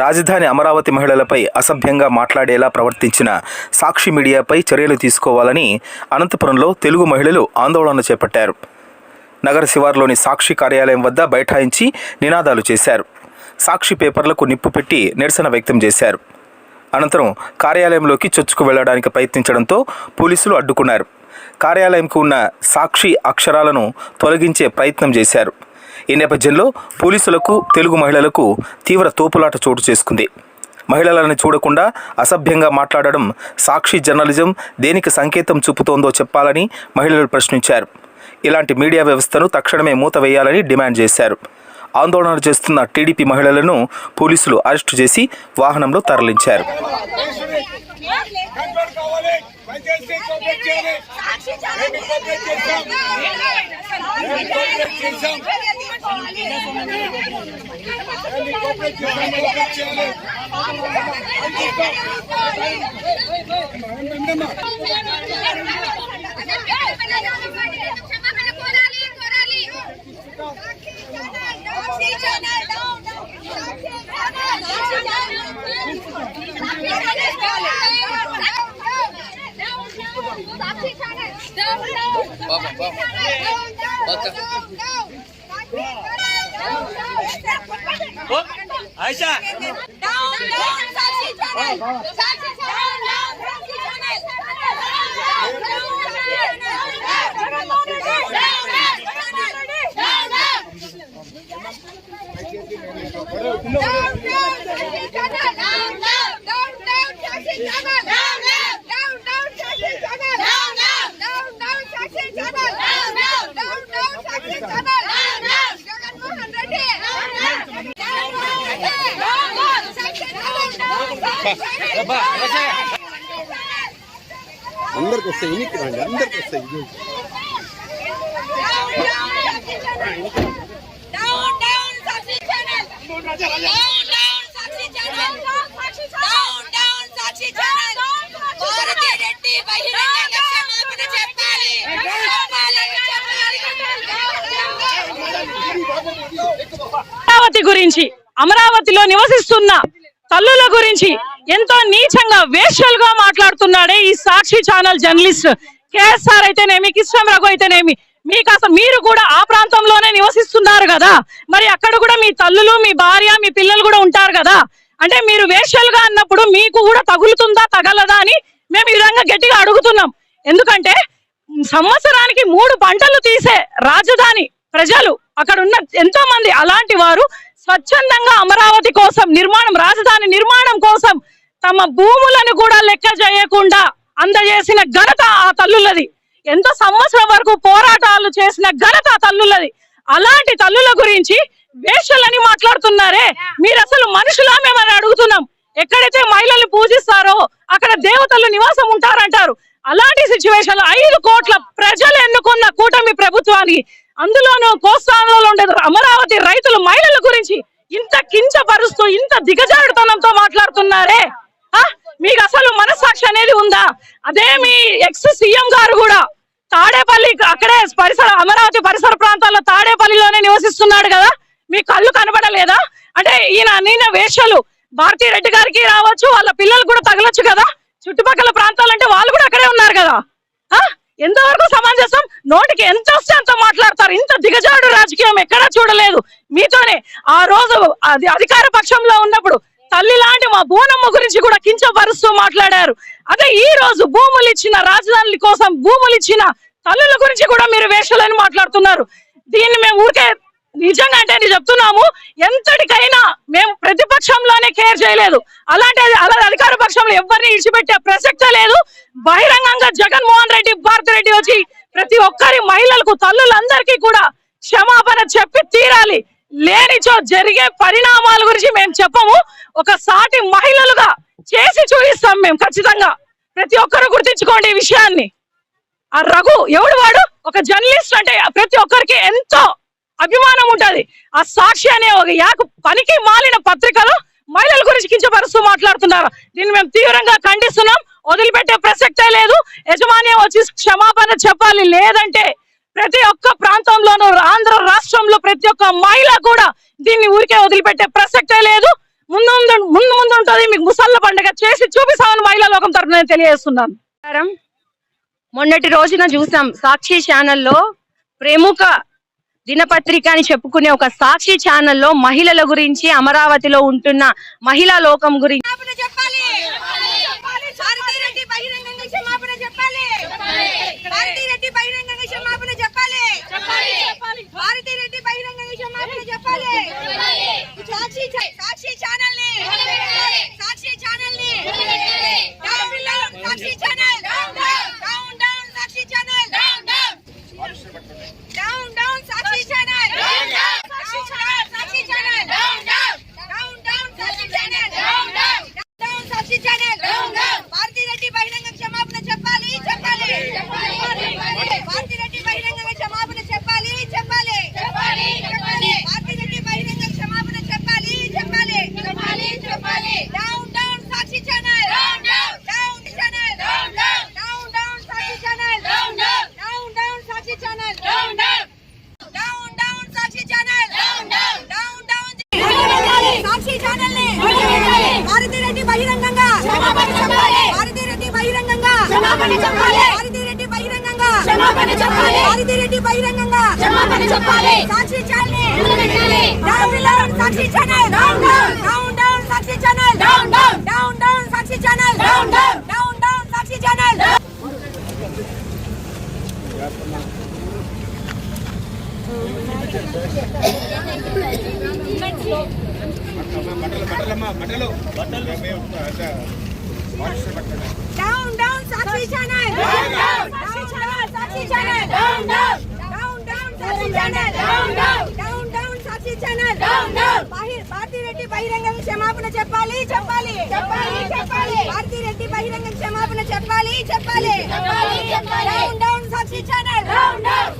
రాజధాని అమరావతి మహిళలపై అసభ్యంగా మాట్లాడేలా ప్రవర్తించిన సాక్షి మీడియాపై చర్యలు తీసుకోవాలని అనంతపురంలో తెలుగు మహిళలు ఆందోళన చేపట్టారు. నగర శివార్లోని సాక్షి కార్యాలయం వద్ద బైఠాయించి నినాదాలు చేశారు. సాక్షి పేపర్లకు నిప్పు పెట్టి నిరసన వ్యక్తం చేశారు. అనంతరం కార్యాలయంలోకి చొచ్చుకు వెళ్ళడానికి ప్రయత్నించడంతో పోలీసులు అడ్డుకున్నారు. కార్యాలయంకు ఉన్న సాక్షి అక్షరాలను తొలగించే ప్రయత్నం చేశారు. ఈ నేపథ్యంలో పోలీసులకు తెలుగు మహిళలకు తీవ్ర తోపులాట చోటు చేసుకుంది. మహిళలను చూడకుండా అసభ్యంగా మాట్లాడడం సాక్షి జర్నలిజం దేనికి సంకేతం చూపుతోందో చెప్పాలని మహిళలు ప్రశ్నించారు. ఇలాంటి మీడియా వ్యవస్థను తక్షణమే మూతవేయాలని డిమాండ్ చేశారు. ఆందోళన చేస్తున్న టీడీపీ మహిళలను పోలీసులు అరెస్టు చేసి వాహనంలో తరలించారు. సాక్షి Baba, baba. Baka. Aisyah. Down, down, Saksi Channel. Saksi Channel, down, Saksi Channel. Down, down, Saksi Channel. Down, down, Saksi Channel. Reddy బహిరంగంగా క్షమాపణ చెప్పాలి. చెప్పాలి, చెప్పాలి. అమరావతి గురించి అమరావతిలో నివసిస్తున్న తల్లుల గురించి ఎంతో నీచంగా వేష్యలుగా మాట్లాడుతున్నాడే ఈ సాక్షి ఛానల్ జర్నలిస్ట్. కేఎస్ఆర్ అయితేనేమి కిష్టం రఘు అయితేనేమి మీకు అసలు మీరు కూడా ఆ ప్రాంతంలోనే నివసిస్తున్నారు కదా? మరి అక్కడ కూడా మీ తల్లులు మీ భార్య మీ పిల్లలు కూడా ఉంటారు కదా? అంటే మీరు వేష్యలుగా అన్నప్పుడు మీకు కూడా తగులుతుందా తగలదా అని మేము ఈ విధంగా గట్టిగా అడుగుతున్నాం. ఎందుకంటే సంవత్సరానికి మూడు పంటలు తీసే రాజధాని ప్రజలు అక్కడ ఉన్న ఎంతో మంది అలాంటి వారు స్వచ్ఛందంగా అమరావతి కోసం నిర్మాణం రాజధాని నిర్మాణం కోసం తమ భూములను కూడా లెక్క చేయకుండా అందజేసిన ఘనత ఆ తల్లులది. ఎంతో సంవత్సరం వరకు పోరాటాలు చేసిన ఘనత ఆ తల్లులది. అలాంటి తల్లుల గురించి వేషలని మాట్లాడుతున్నారే. మీరు అసలు మనుషులా మేమని అడుగుతున్నాం. ఎక్కడైతే మహిళల్ని పూజిస్తారో అక్కడ దేవతలు నివాసం ఉంటారంటారు. అలాంటి సిచ్యువేషన్ ఐదు కోట్ల ప్రజలు ఎన్నుకున్న కూటమి ప్రభుత్వానికి అందులోనూ కోస్తాంధ్రలో ఉండే అమరావతి రైతులు మహిళల గురించి ఇంత కించపరుస్తూ ఇంత దిగజారుతనంతో మాట్లాడుతున్నారే. మీకు అసలు మనస్సాక్షి అనేది ఉందా? అదే మీ ఎక్స్ సీఎం గారు కూడా తాడేపల్లి అక్కడే పరిసర అమరావతి పరిసర ప్రాంతాల్లో తాడేపల్లిలోనే నివసిస్తున్నాడు కదా? మీ కళ్ళు కనబడలేదా? అంటే ఈయన అన్ని వేషాలు భారతీ రెడ్డి గారికి రావచ్చు వాళ్ళ పిల్లలు కూడా తగలొచ్చు కదా? చుట్టుపక్కల ప్రాంతాలు అంటే వాళ్ళు కూడా అక్కడే ఉన్నారు కదా? ఎంతవరకు సమంజసం? నోటికి ఎంత వస్తే అంత మాట్లాడతారు. ఇంత దిగజాడు రాజకీయం ఎక్కడా చూడలేదు. మీతోనే ఆ రోజు అది అధికార పక్షంలో ఉన్నప్పుడు తల్లి లాంటి మా బోనమ్మ గురించి కూడా కించపరుస్తూ మాట్లాడారు. అదే ఈ రోజు భూములు ఇచ్చిన రాజధానుల కోసం భూములు ఇచ్చిన తల్లుల గురించి కూడా మీరు వేషాలని మాట్లాడుతున్నారు. దీన్ని మేము ఊరికే నిజంగా అంటే చెప్తున్నాము ఎంతటికైనా మేము ప్రతిపక్షంలోనే కేర్ చేయలేదు. అలాంటి అలా అధికార పక్షంలో ఎవరిని ఇడిచిపెట్టే ప్రసక్తే లేదు. బహిరంగంగా జగన్మోహన్ రెడ్డి భారతి రెడ్డి వచ్చి ప్రతి ఒక్కరి మహిళలకు తల్లులందరికీ కూడా క్షమాపణ చెప్పి తీరాలి. లేనిచో జరిగే పరిణామాల గురించి మేము చెప్పము. ఒక సాటి మహిళలుగా చేసి చూపిస్తాం మేము ఖచ్చితంగా. ప్రతి ఒక్కరు గుర్తించుకోండి ఈ విషయాన్ని. ఆ రఘు ఎవడు వాడు? ఒక జర్నలిస్ట్ అంటే ప్రతి ఒక్కరికి ఎంతో అభిమానం ఉంటది. ఆ సాక్షి అనే ఒక యాకు పనికి మాలిన పత్రికలో మహిళల గురించి కించపరుస్తూ మాట్లాడుతున్నారు. దీన్ని మేము తీవ్రంగా ఖండిస్తున్నాం. వదిలిపెట్టే ప్రసక్తే లేదు. యజమాని వచ్చి క్షమాపణ చెప్పాలి లేదంటే ప్రతి ఒక్క ప్రాంతంలోనూ ఆంధ్ర రాష్ట్రంలో ప్రతి ఒక్క మహిళ కూడా దీన్ని ఊరికే వదిలిపెట్టే ప్రసక్తే లేదు. ముందు మీకు ముసళ్ళ పండుగ చేసి చూపిస్తామని మహిళా లోకం తరపున నేను తెలియజేస్తున్నాను. నమస్కారం. మొన్నటి రోజున చూసాం సాక్షి ఛానల్లో ప్రముఖ దినపత్రిక అని చెప్పుకునే ఒక సాక్షి ఛానల్లో మహిళల గురించి అమరావతిలో ఉంటున్న మహిళా లోకం గురించి క్షమాపణ చెప్పాలి భారతీరెడ్డి బహిరంగంగా క్షమాపణ చెప్పాలి భారతీరెడ్డి బహిరంగంగా క్షమాపణ చెప్పాలి భారతీరెడ్డి బహిరంగంగా క్షమాపణ చెప్పాలి సాక్షి ఛా- సాక్షి ఛానల్ని సాక్షి ఛానల్ని down down Sakshi channel down down Sakshi channel down down down Sakshi channel Sakshi channel Sakshi channel down down down Sakshi channel down down Sakshi channel Bharathi Reddy బహిరంగ క్షమాపణ చెప్పాలి చెప్పాలి భారతిరెడ్డి బహిరంగ క్షమాపణ చెప్పాలి చెప్పాలి భారతిరెడ్డి బహిరంగ క్షమాపణ చెప్పాలి చెప్పాలి చెప్పాలి down down Sakshi channel down down channel down down Sakshi channel down down Sakshi channel down down down Sakshi channel down down down Sakshi ఛానల్ని భారతిరెడ్డి బహిరంగంగా భారతిరెడ్డి బహిరంగంగా భారతిరెడ్డి బహిరంగంగా భారతిరెడ్డి బహిరంగంగా సాక్షి ఛానల్ని down down Sakshi channel down down Sakshi channel down down Sakshi channel down down Sakshi channel down channel Bharathi Reddy బహిరంగం క్షమాపణ చెప్పాలి చెప్పాలి చెప్పాలి చెప్పాలి భారతిరెడ్డి బహిరంగం క్షమాపణ చెప్పాలి చెప్పాలి చెప్పాలి చెప్పాలి down down Sakshi channel down down